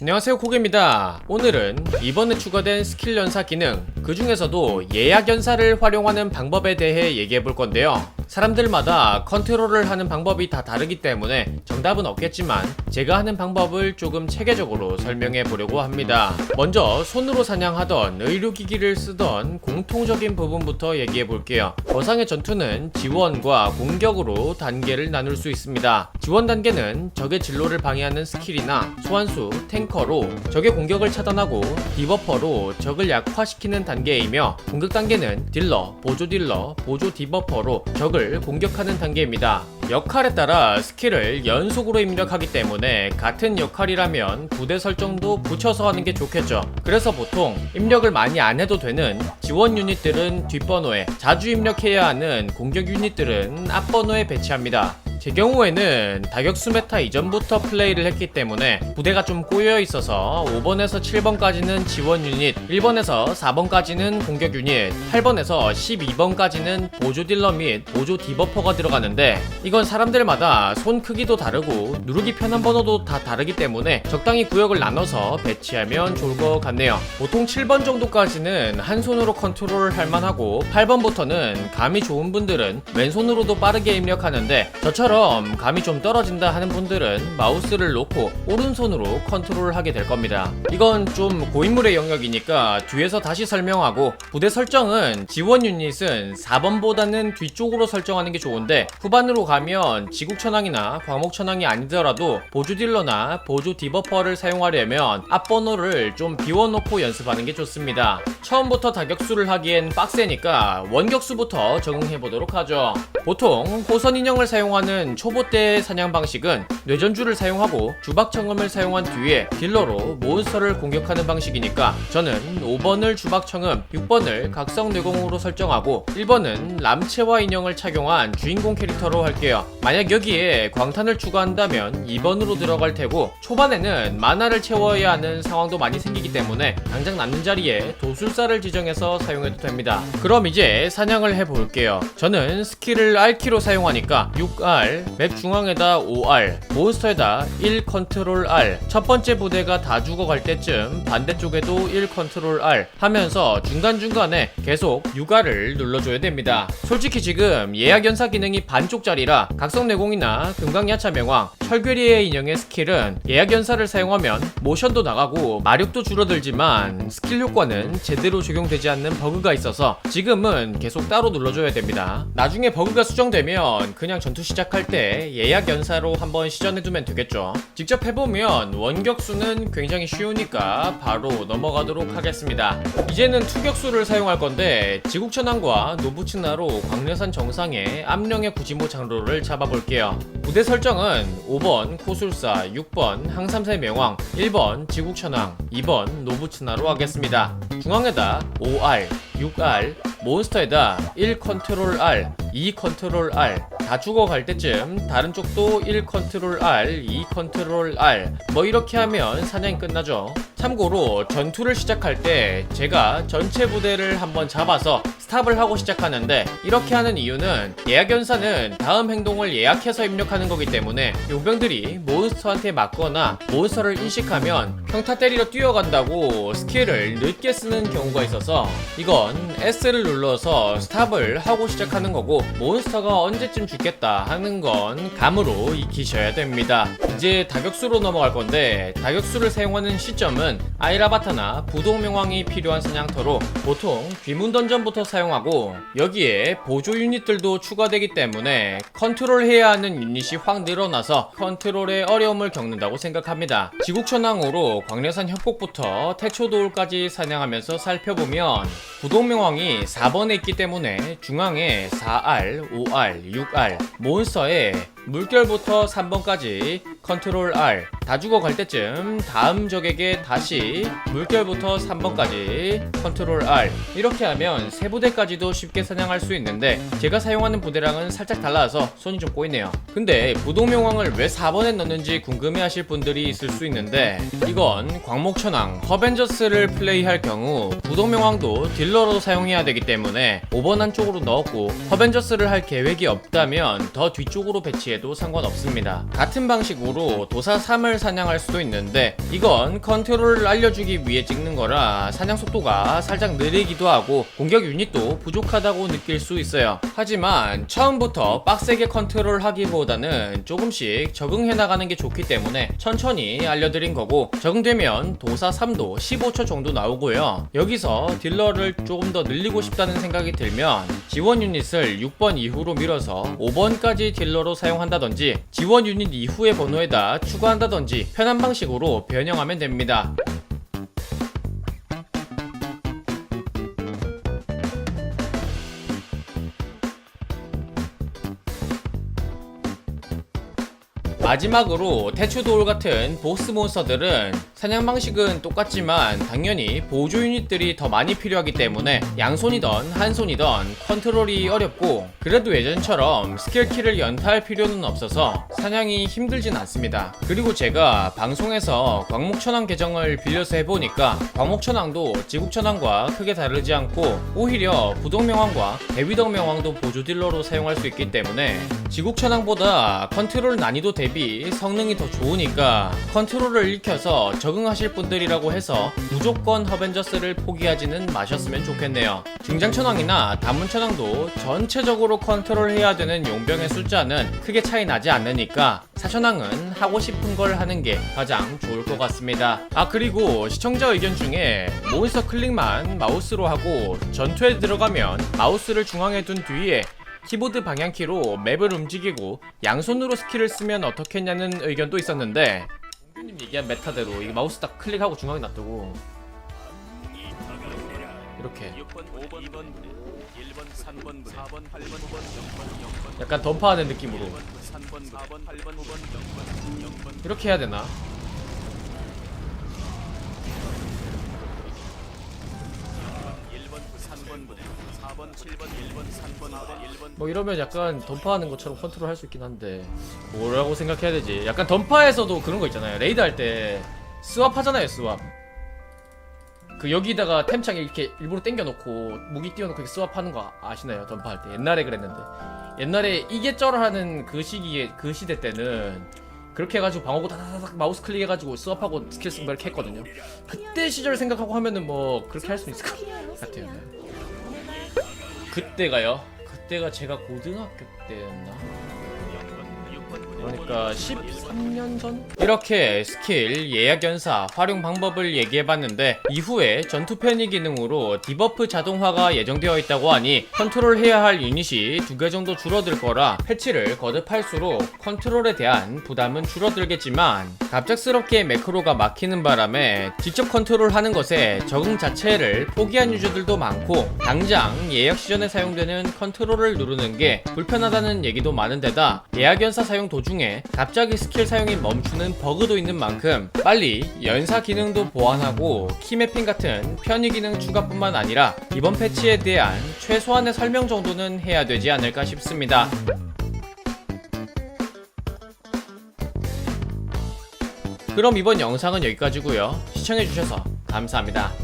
안녕하세요 코게입니다. 오늘은 이번에 추가된 스킬 연사 기능 그 중에서도 예약 연사를 활용하는 방법에 대해 얘기해 볼 건데요 사람들마다 컨트롤을 하는 방법이 다 다르기 때문에 정답은 없겠지만 제가 하는 방법을 조금 체계적으로 설명해 보려고 합니다. 먼저 손으로 사냥하던 의료기기를 쓰던 공통적인 부분부터 얘기해 볼게요. 거상의 전투는 지원과 공격으로 단계를 나눌 수 있습니다. 지원 단계는 적의 진로를 방해하는 스킬이나 소환수, 탱커로 적의 공격을 차단하고 디버퍼로 적을 약화시키는 단계이며 공격 단계는 딜러, 보조 딜러, 보조 디버퍼로 적을 공격하는 단계입니다. 역할에 따라 스킬을 연속으로 입력하기 때문에 같은 역할이라면 부대 설정도 붙여서 하는 게 좋겠죠. 그래서 보통 입력을 많이 안 해도 되는 지원 유닛들은 뒷번호에 자주 입력해야 하는 공격 유닛들은 앞번호에 배치합니다. 제 경우에는 다격수 메타 이전부터 플레이를 했기 때문에 부대가 좀 꼬여 있어서 5번에서 7번까지는 지원 유닛, 1번에서 4번까지는 공격 유닛, 8번에서 12번까지는 보조 딜러 및 보조 디버퍼가 들어가는데 이건 사람들마다 손 크기도 다르고 누르기 편한 번호도 다 다르기 때문에 적당히 구역을 나눠서 배치하면 좋을 것 같네요. 보통 7번 정도까지는 한 손으로 컨트롤 할 만하고 8번부터는 감이 좋은 분들은 왼손으로도 빠르게 입력하는데 저처럼 감이 좀 떨어진다 하는 분들은 마우스를 놓고 오른손으로 컨트롤을 하게 될 겁니다. 이건 좀 고인물의 영역이니까 뒤에서 다시 설명하고 부대 설정은 지원 유닛은 4번보다는 뒤쪽으로 설정하는 게 좋은데 후반으로 가면 지국천왕이나 광목천왕이 아니더라도 보조 딜러나 보조 디버퍼를 사용하려면 앞번호를 좀 비워놓고 연습하는 게 좋습니다. 처음부터 다격수를 하기엔 빡세니까 원격수부터 적응해 보도록 하죠. 보통 호선 인형을 사용하는 초보 때 사냥 방식은 뇌전주를 사용하고 주박청음을 사용한 뒤에 딜러로 몬스터를 공격하는 방식이니까 저는 5번을 주박청음, 6번을 각성뇌공으로 설정하고 1번은 람체와 인형을 착용한 주인공 캐릭터로 할게요. 만약 여기에 광탄을 추가한다면 2번으로 들어갈 테고 초반에는 만화를 채워야 하는 상황도 많이 생기기 때문에 당장 남는 자리에 도술사를 지정해서 사용해도 됩니다. 그럼 이제 사냥을 해볼게요. 저는 스킬을 R키로 사용하니까 6R, 맵 중앙에다 5R, 몬스터에다 1 컨트롤 R. 첫 번째 부대가 다 죽어갈 때쯤 반대쪽에도 1 컨트롤 R 하면서 중간중간에 계속 6R을 눌러줘야 됩니다. 솔직히 지금 예약 연사 기능이 반쪽짜리라 각성내공이나 금강야차 명왕, 철괴리의 인형의 스킬은 예약 연사를 사용하면 모션도 나가고 마력도 줄어들지만 스킬 효과는 제대로 적용되지 않는 버그가 있어서 지금은 계속 따로 눌러줘야 됩니다. 나중에 버그가 수정되면 그냥 전투 시작할 때 예약 연사로 한번 시전해두면 되겠죠. 직접 해보면 원격수는 굉장히 쉬우니까 바로 넘어가도록 하겠습니다. 이제는 투격수를 사용할 건데 지국천왕과 노부츠나로 광려산 정상에 암령의 구지모 장로를 잡아볼게요. 부대 설정은 5번 코술사, 6번 항삼세 명왕, 1번 지국천왕, 2번 노부츠나로 하겠습니다. 중앙에다 5R, 6R, 몬스터에다 1 컨트롤 R, 2 컨트롤 R 다 죽어갈 때쯤 다른 쪽도 1 컨트롤 R, 2 컨트롤 R 뭐 이렇게 하면 사냥이 끝나죠. 참고로 전투를 시작할 때 제가 전체 부대를 한번 잡아서 스탑을 하고 시작하는데 이렇게 하는 이유는 예약 연사는 다음 행동을 예약해서 입력하는 거기 때문에 용병들이 몬스터한테 맞거나 몬스터를 인식하면 평타 때리러 뛰어간다고 스킬을 늦게 쓰는 경우가 있어서 이건 S를 눌러서 스탑을 하고 시작하는 거고 몬스터가 언제쯤 죽겠다 하는 건 감으로 익히셔야 됩니다. 이제 다격수로 넘어갈 건데 다격수를 사용하는 시점은 아이라바타나 부동명왕이 필요한 사냥터로 보통 귀문 던전부터 사용 하고 여기에 보조 유닛들도 추가되기 때문에 컨트롤해야 하는 유닛이 확 늘어나서 컨트롤에 어려움을 겪는다고 생각합니다. 지국천왕으로 광려산 협곡부터 태초도울까지 사냥하면서 살펴보면 부동명왕이 4번에 있기 때문에 중앙에 4R, 5R, 6R 몬스터에 물결부터 3번까지 컨트롤 R. 다 죽어갈 때쯤 다음 적에게 다시 물결부터 3번까지 컨트롤 R. 이렇게 하면 세 부대까지도 쉽게 사냥할 수 있는데 제가 사용하는 부대랑은 살짝 달라서 손이 좀 꼬이네요. 근데 부동명왕을 왜 4번에 넣는지 궁금해 하실 분들이 있을 수 있는데 이건 광목천왕 허벤져스를 플레이할 경우 부동명왕도 딜러로 사용해야 되기 때문에 5번 한쪽으로 넣었고 허벤져스를 할 계획이 없다면 더 뒤쪽으로 배치해도 상관없습니다. 같은 방식으로 마지막으로 도사 3을 사냥할 수도 있는데 이건 컨트롤을 알려주기 위해 찍는 거라 사냥 속도가 살짝 느리기도 하고 공격 유닛도 부족하다고 느낄 수 있어요. 하지만 처음부터 빡세게 컨트롤 하기보다는 조금씩 적응해 나가는 게 좋기 때문에 천천히 알려드린 거고 적응되면 도사 3도 15초 정도 나오고요. 여기서 딜러를 조금 더 늘리고 싶다는 생각이 들면 지원 유닛을 6번 이후로 밀어서 5번까지 딜러로 사용한다든지 지원 유닛 이후의 번호에 다 추가한다든지 편한 방식으로 변형하면 됩니다. 마지막으로 태추도울 같은 보스 몬스터들은 사냥 방식은 똑같지만 당연히 보조 유닛들이 더 많이 필요하기 때문에 양손이던 한손이던 컨트롤이 어렵고 그래도 예전처럼 스킬키를 연타할 필요는 없어서 사냥이 힘들진 않습니다. 그리고 제가 방송에서 광목천왕 계정을 빌려서 해보니까 광목천왕도 지국천왕과 크게 다르지 않고 오히려 부동명왕과 대위덕명왕도 보조 딜러로 사용할 수 있기 때문에 지국천왕보다 컨트롤 난이도 대비 성능이 더 좋으니까 컨트롤을 익혀서 적 응하실 분들이라고 해서 무조건 허벤져스를 포기하지는 마셨으면 좋겠네요. 증장천왕이나 단문천왕도 전체적으로 컨트롤해야 되는 용병의 숫자는 크게 차이 나지 않으니까 사천왕은 하고 싶은 걸 하는 게 가장 좋을 것 같습니다. 아 그리고 시청자 의견 중에 몬스터 클릭만 마우스로 하고 전투에 들어가면 마우스를 중앙에 둔 뒤에 키보드 방향키로 맵을 움직이고 양손으로 스킬을 쓰면 어떻겠냐는 의견도 있었는데 님 얘기한 메타대로 이 마우스 딱 클릭하고 중앙에 놔두고 이렇게 6번, 5번, 2번, 1번, 3번, 4번, 8번, 9번, 0번, 0번, 약간 던파하는 느낌으로 3번, 4번, 8번, 9번, 0번, 0번, 이렇게 해야 되나? 뭐 이러면 약간 던파하는 것처럼 컨트롤 할 수 있긴 한데 뭐라고 생각해야 되지? 약간 던파에서도 그런 거 있잖아요. 레이드 할 때 스왑 하잖아요, 스왑. 그 여기다가 템창 이렇게 일부러 당겨놓고 무기 띄워놓고 이렇게 스왑 하는 거 아시나요? 던파 할 때 옛날에 그랬는데 옛날에 이게 쩔 하는 그 시기에 그 시대 때는 그렇게 해가지고 방어구 다다닥 마우스 클릭해가지고 스왑하고 스킬 쓴거 이렇게 했거든요. 그때 시절 생각하고 하면은 뭐 그렇게 할 수 있을 것 같아요. 그때가요? 그때가 제가 고등학교 때였나? 그러니까 13년 전? 이렇게 스킬, 예약 연사, 활용 방법을 얘기해봤는데 이후에 전투 편의 기능으로 디버프 자동화가 예정되어 있다고 하니 컨트롤해야 할 유닛이 두 개 정도 줄어들 거라 패치를 거듭할수록 컨트롤에 대한 부담은 줄어들겠지만 갑작스럽게 매크로가 막히는 바람에 직접 컨트롤하는 것에 적응 자체를 포기한 유저들도 많고 당장 예약 시전에 사용되는 컨트롤을 누르는 게 불편하다는 얘기도 많은데다 예약 연사 사용 도중 에 갑자기 스킬 사용이 멈추는 버그도 있는 만큼 빨리 연사 기능도 보완하고 키매핑 같은 편의 기능 추가뿐만 아니라 이번 패치에 대한 최소한의 설명 정도는 해야 되지 않을까 싶습니다. 그럼 이번 영상은 여기까지고요. 시청해주셔서 감사합니다.